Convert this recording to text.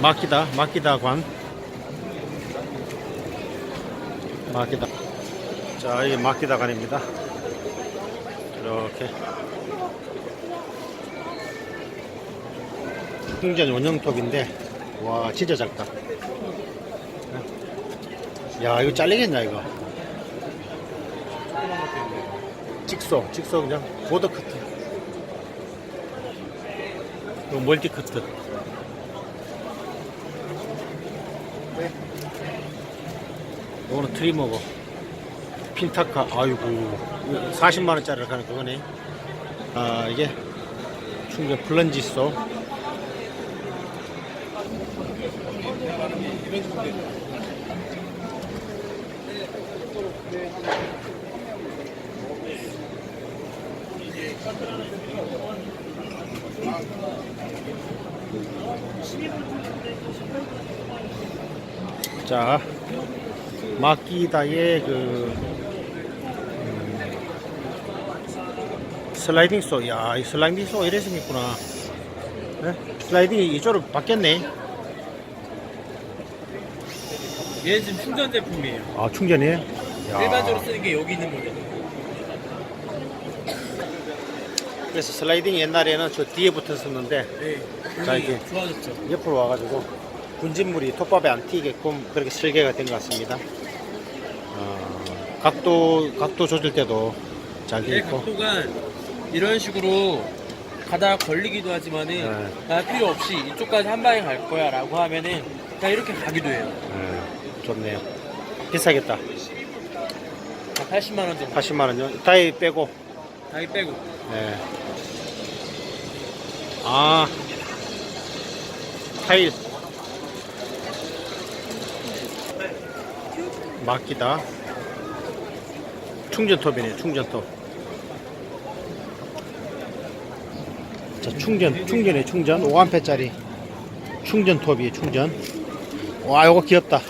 마키다 마키다 관. 마키다. 자 이게 마키다 관입니다. 이렇게. 충전 원형톱인데 와 진짜 작다. 야 이거 잘리겠냐 이거? 직소 직소 그냥 보드 커트. 멀티 커트 이거는 트리머고 핀타카 아이고. 40만원짜리를 가는 그거네. 아 이게 충전 플런지소 자 마키다의 그 음, 슬라이딩 소, 야, 이 슬라이딩 소 이래 생겼구나. 네? 슬라이딩이 이쪽으로 바뀌었네. 얘 지금 충전 제품이에요. 아, 충전이에요? 야. 일반적으로 쓰는 게 여기 있는 모델. 그래서 슬라이딩 옛날에는 저 뒤에 붙었었는데 네. 자. 이게 좋아졌죠. 옆으로 와가지고 분진물이 톱밥에 안 튀게끔 그렇게 설계가 된 것 같습니다. 어, 각도, 각도 조절 때도 잘 되어 얘 있고. 각도가 이런 식으로 가다 걸리기도 하지만은 네. 나 필요 없이 이쪽까지 한 방에 갈 거야 라고 하면은 그냥 이렇게 가기도 해요. 네, 좋네요. 비싸겠다. 80만 원 정도. 80만 원요. 다이 빼고. 다이 빼고. 네. 아. 타일. 막기다. 충전톱이네, 충전톱. 자, 충전, 충전에 충전. 5A짜리 충전톱이에요, 충전. 와, 요거 귀엽다. 어?